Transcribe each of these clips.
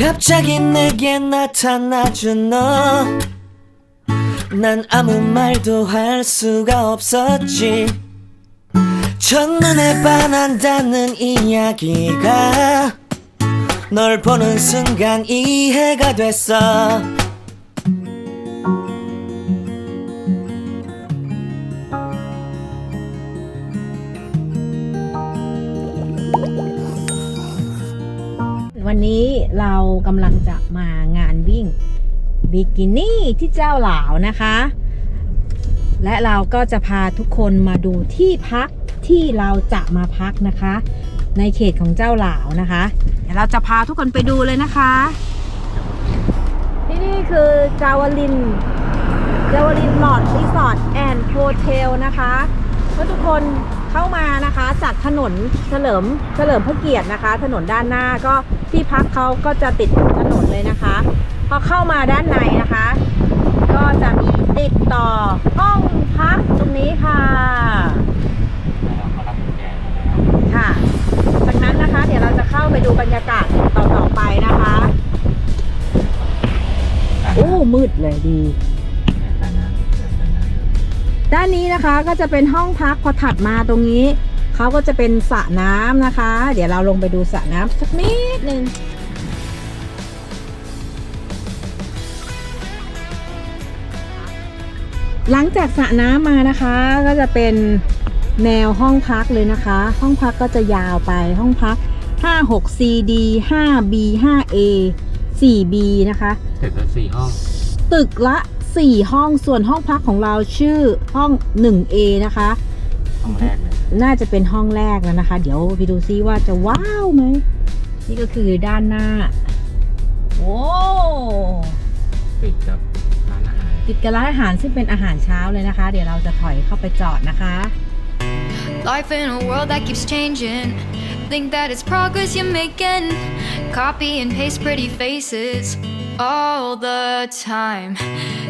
갑자기 내게 나타나준 너. 난 아무 말도 할 수가 없었지. 첫눈에 반한다는 이야기가 널 보는 순간 이해가 됐어. วันนี้เรากำลังจะมางานวิ่งบิกินี่ที่เจ้าหลาวนะคะ และเราก็จะพาทุกคนมาดูที่พักที่เราจะมาพักนะคะ ในเขตของเจ้าหลาวนะคะ เดี๋ยวเราจะพาทุกคนไปดูเลยนะคะที่นี่คือจาวลินจาวลินหลอดรีสอร์ทแอนด์โฮเทลนะคะเมื่อทุกคน เข้ามานะคะจากถนนเฉลิมเฉลิมพระเกียรตินะคะ ถนนด้านหน้าก็ที่พักเขาก็จะติดถนนเลยนะคะ พอเข้ามาด้านในนะคะ ก็จะมีติดต่อห้องพักตรงนี้ค่ะค่ะ จากนั้นนะคะเดี๋ยวเราจะเข้าไปดูบรรยากาศต่อๆไปนะคะ โอ้มืดเลยดี ด้านนี้นะคะก็จะเป็นห้องพักพอถัดมาตรงนี้เขาก็จะเป็นสระน้ำนะคะ เดี๋ยวเราลงไปดูสระน้ำสักนิดนึงหลังจากสระน้ำมานะคะ ก็จะเป็นแนวห้องพักเลยนะคะ ห้องพักก็จะยาวไปห้องพัก 56 CD 5B 5A 4B นะคะตึกละสี่ห้อง ตึกละ 4 ห้องส่วนห้องพักของเราชื่อห้อง 1A นะคะ ห้องแรกเลยน่าจะเป็นห้องแรกแล้วนะคะ เดี๋ยวไปดูซิว่าจะว้าวไหม นี่ก็คือด้านหน้า โอ้ติดกับร้านอาหารติดกับร้านอาหารซึ่งเป็นอาหารเช้าเลยนะคะ เดี๋ยวเราจะถอยเข้าไปจอดนะคะ Life in a world that keeps changing. Think that it's progress you're making. Copy and paste pretty faces all the time.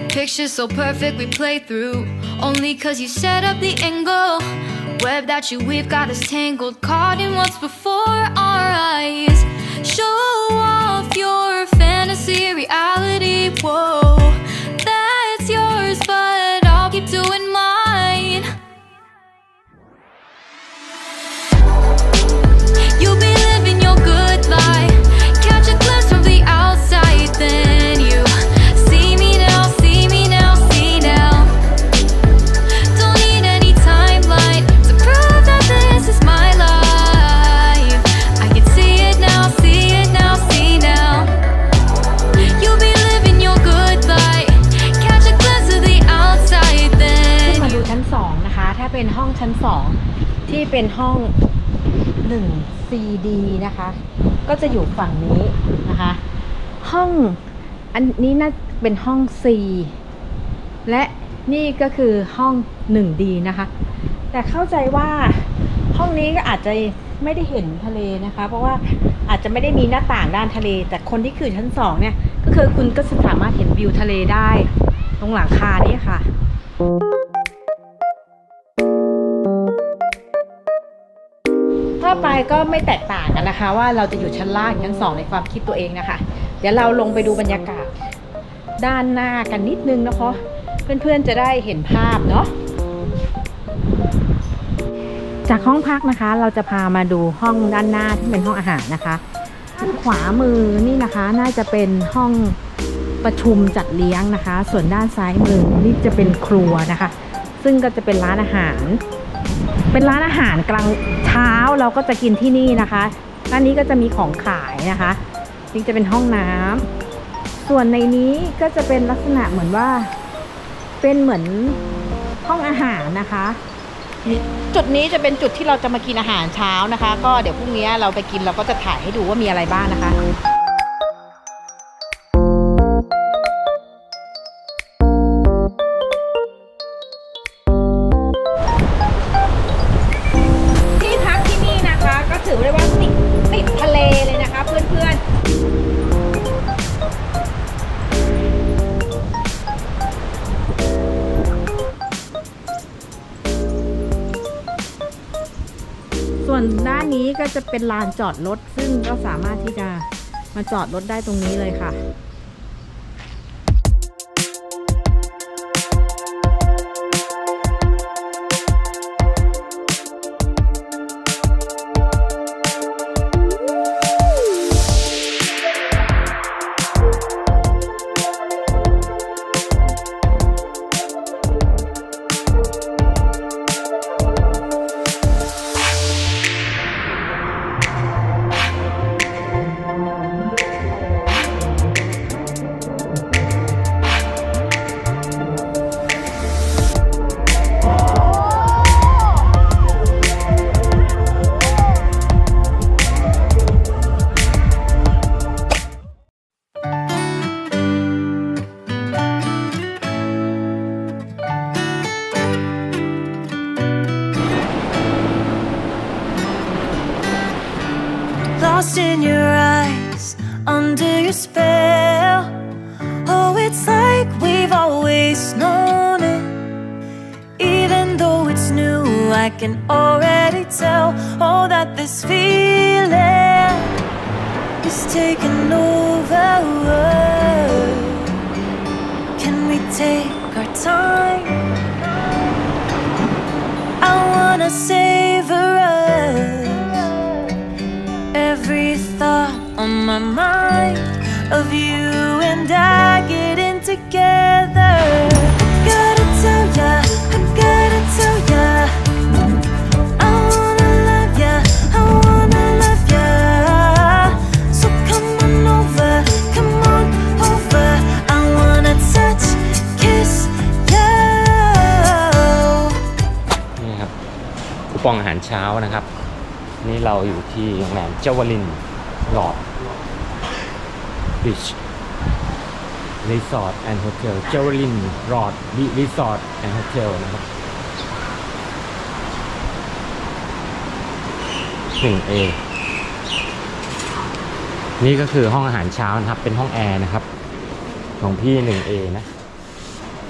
Pictures so perfect we play through. Only cause you set up the angle. Web that you weave got us tangled. Caught in what's before our eyes. ที่เป็นห้อง 1 CD นะคะ ก็จะอยู่ฝั่งนี้นะคะ ห้องอันนี้น่าเป็นห้อง C และนี่ก็คือห้อง 1D นะคะ แต่เข้าใจว่าห้องนี้ก็อาจจะไม่ได้เห็นทะเลนะคะ เพราะว่าอาจจะไม่ได้มีหน้าต่างด้านทะเล แต่คนที่คือชั้นสองเนี่ย ก็คือคุณก็สามารถเห็นวิวทะเลได้ ตรงหลังคานี่ค่ะ ถ้าไปก็ไม่แตกต่างกันนะคะ ว่าเราจะอยู่ชั้นล่างชั้นสองในความคิดตัวเองนะคะ เดี๋ยวเราลงไปดูบรรยากาศด้านหน้ากันนิดนึงนะคะเพื่อนๆจะได้เห็นภาพเนาะจากห้องพักนะคะ เราจะพามาดูห้องด้านหน้าที่เป็นห้องอาหารนะคะด้านขวามือนี่นะคะ น่าจะเป็นห้องประชุมจัดเลี้ยงนะคะ ส่วนด้านซ้ายมือนี่จะเป็นครัวนะคะ ซึ่งก็จะเป็นร้านอาหาร เป็นร้านอาหารกลางเช้าเราก็จะกินที่นี่นะคะด้านนี้ก็จะมีของขายนะคะนี่จะเป็นห้องน้ำส่วนในนี้ก็จะเป็นลักษณะเหมือนว่า เป็นเหมือนห้องอาหารนะคะ จุดนี้จะเป็นจุดที่เราจะมากินอาหารเช้านะคะ ก็เดี๋ยวพรุ่งนี้เราไปกินเราก็จะถ่ายให้ดูว่ามีอะไรบ้างนะคะ ส่วนด้านนี้ก็จะเป็นลานจอดรถซึ่งก็สามารถที่จะมาจอดรถได้ตรงนี้เลยค่ะ Lost in your eyes, under your spell. Oh, it's like we've always known it. Even though it's new, I can already tell. Oh, that this feeling is taking over. Can we take our time? I wanna savor Every thought on my mind of you and I getting together. Gotta tell ya, I gotta tell ya. I wanna love ya, I wanna love ya. So come on over, come on over. I wanna touch, kiss you. นี่ครับคูปองอาหารเช้านะครับ นี่เราอยู่ที่โรงแรมเจาวลินหลอดบีชรีสอร์ทแอนด์โฮเทลเจาวลินหลอดรีสอร์ทแอนด์โฮเทลนะครับ 1A นี่ก็คือห้องอาหารเช้านะครับ เป็นห้องแอร์นะครับ ของพี่ 1A นะ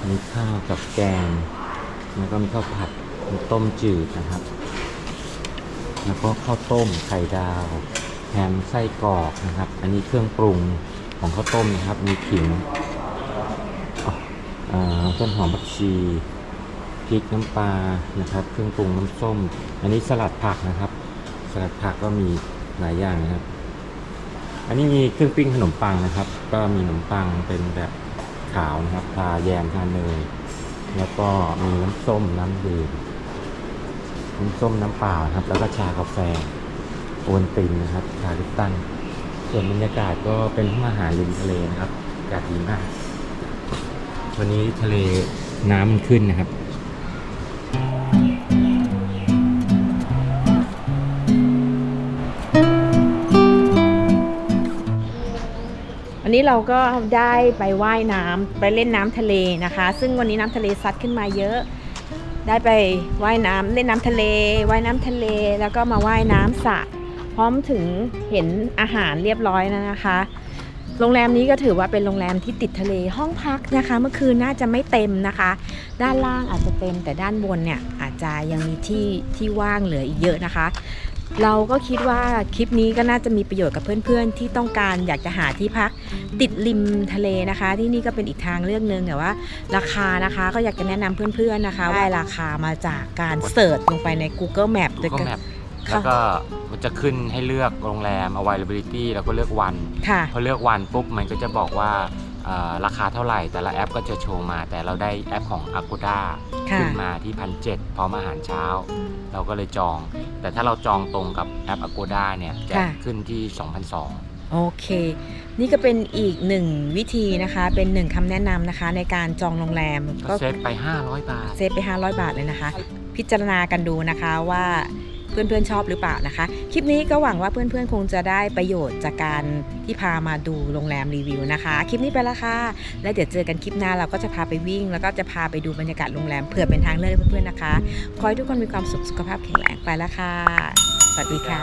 มีข้าวกับแกง แล้วก็มีข้าวผัดมีต้มจืดนะครับ แล้วก็ข้าวต้มไข่ดาวแฮมไส้กรอกนะครับ อันนี้เครื่องปรุงของข้าวต้มนะครับ มีขิงอ่อต้นหอมผักชีพริกน้ำปลานะครับ เครื่องปรุงน้ำส้ม อันนี้สลัดผักนะครับ สลัดผักก็มีหลายอย่างนะครับ อันนี้มีเครื่องปิ้งขนมปังนะครับ ก็มีขนมปังเป็นแบบขาวนะครับทาแยมทาเนยแล้วก็มีน้ำส้มน้ำดื่ม น้ำส้มน้ำเปล่านะครับ แล้วก็ชากาแฟโอนตินนะครับชาลิปตันส่วนบรรยากาศก็เป็นห้องอาหารริมทะเลนะครับอากาศดีมาก วันนี้ทะเลน้ำมันขึ้นนะครับวันนี้เราก็ได้ไปว่ายน้ำไปเล่นน้ำทะเลนะคะ ซึ่งวันนี้น้ำทะเลซัดขึ้นมาเยอะ ได้ไปว่ายน้ำเล่นน้ำทะเลว่ายน้ำทะเลแล้วก็มาว่ายน้ำสระพร้อมถึงเห็นอาหารเรียบร้อยแล้วนะคะ โรงแรมนี้ก็ถือว่าเป็นโรงแรมที่ติดทะเลห้องพักนะคะ เมื่อคืนน่าจะไม่เต็มนะคะ ด้านล่างอาจจะเต็มแต่ด้านบนเนี่ยอาจจะยังมีที่ที่ว่างเหลืออีกเยอะนะคะ เราก็คิดว่าคลิปนี้ก็น่าจะมีประโยชน์กับเพื่อนๆ ที่ต้องการอยากจะหาที่พัก ติดริมทะเลนะคะ ที่นี่ก็เป็นอีกทางเลือกหนึ่งแต่ว่า ราคานะคะก็อยากจะแนะนำเพื่อนๆนะคะว่าได้ราคามาจากการเสิร์ชลงไปใน Google Map โดย Google การ Map แล้วก็มันจะขึ้นให้เลือกโรงแรม availability แล้วก็เลือกวันค่ะพอเลือกวันปุ๊บมันก็จะบอกว่าเอ่อราคาเท่าไหร่ แต่ละแอปก็จะโชว์มา แต่เราได้แอปของ Agoda ค่ะขึ้นมาที่พันเพร้อมอาหารเช้า เราก็เลยจอง แต่ถ้าเราจองตรงกับแอป Agoda เนี่ยจะค่ะขึ้นที่2,200 โอเค นี่ก็เป็นอีกหนึ่งวิธีนะคะ เป็นหนึ่งคำแนะนำนะคะ ในการจองโรงแรมก็เซฟไป 500 บาท เซฟไป 500 บาทเลยนะคะ พิจารณากันดูนะคะว่าเพื่อนๆชอบหรือเปล่านะคะ คลิปนี้ก็หวังว่าเพื่อนๆคงจะได้ประโยชน์จากการที่พามาดูโรงแรมรีวิวนะคะ คลิปนี้ไปแล้วค่ะ แล้วเดี๋ยวเจอกันคลิปหน้าเราก็จะพาไปวิ่ง แล้วก็จะพาไปดูบรรยากาศโรงแรมเผื่อเป็นทางเลือกให้เพื่อนๆนะคะ ขอให้ทุกคนมีความสุขสุขภาพแข็งแรงไปแล้วค่ะ สวัสดีค่ะ